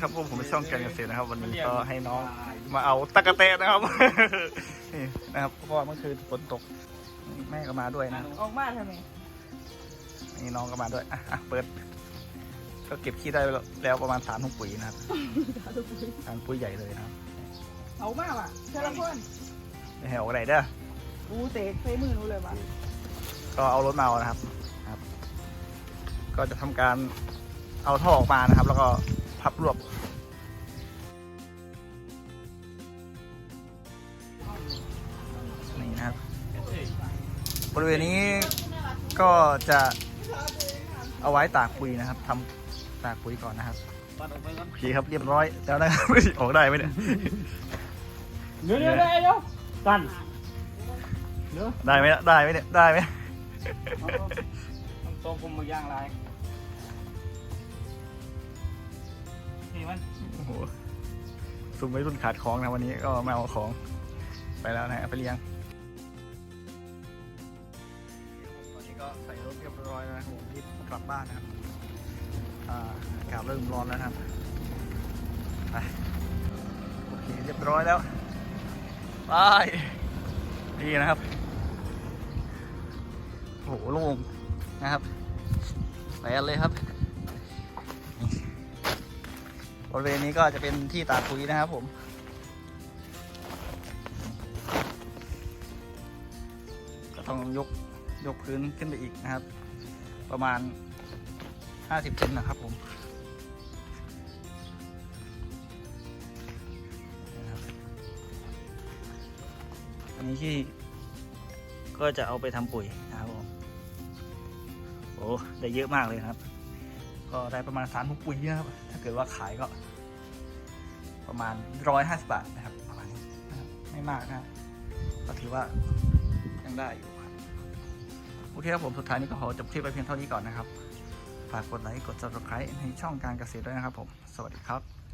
ครับผมผมเป็นช่องการเกษตรนะครับ วันนี้ก็ให้น้องมาเอาตะกะแตนนะครับนี่นะครับเพราะว่าเมื่อคืนฝนตกแม่ก็มาด้วยนะออกมาทำไมนี่น้องก็มาด้วยอะอะเปิด ก็เก็บขี้ได้แล้วประมาณสามถุงปุ๋ยนะครับสามปุ๋ยใหญ่เลยนะครับเอามาว่ะเชลพนไม่ให้ออกไหนเด้อกูเตะใส่มือหนูเลยว่ะก็เอารถมาเอานะครับ ครับ ก็จะทำการเอาท่อออกมานะครับ แล้วก็ พับรวบนี่นะครับ บริเวณนี้ก็จะเอาไว้ตากปุ๋ยนะครับทำตากปุ๋ยก่อนนะครับโอเคครับเรียบร้อยแล้วนะครับ ออกได้ไหมเนี่ย เดี๋ยวเดี๋ยวเดี๋ยวเดี๋ยวกันเดี๋ยวได้ไหมเนี่ยได้ไหมเนี่ยได้ไหมตัวผมมาย่างไร นี่มันโอ้โหซุ่มไว้รุ่นขาดของนะวันนี้ก็มาเอาของไปแล้วนะเอาไปเลี้ยงตอนนี้ก็ใส่รถเรียบร้อยแล้วนะครับผมรีบกลับบ้านนะครับอ่าอากาศเริ่มร้อนแล้วนะครับไปโอเคเรียบร้อยแล้วไปนี่นะครับโอ้โหโล่งนะครับไปกันเลยครับ ริเวณนี้ก็จะเป็นที่ตากปุ๋ยนะครับผม ก็ต้องยกยกพื้นขึ้นไปอีกนะครับ ประมาณ 50เซนนะครับผมอันนี้ที่ก็จะเอาไปทำปุ๋ยนะครับผมโอ้ได้เยอะมากเลยครับ ก็ได้ประมาณสามถุงปุ๋ยนะครับ ถ้าเกิดว่าขายก็ประมาณร้อยห้าสิบาทนะครับประมาณนี้นะครับไม่มากนะก็ถือว่ายังได้อยู่ครับโอเคครับผมสุดท้ายนี้ก็ขอจบคลิปไปเพียงเท่านี้ก่อนนะครับ ฝากกดไลค์กด subscribe ในช่องการเกษตรด้วยนะครับผม สวัสดีครับ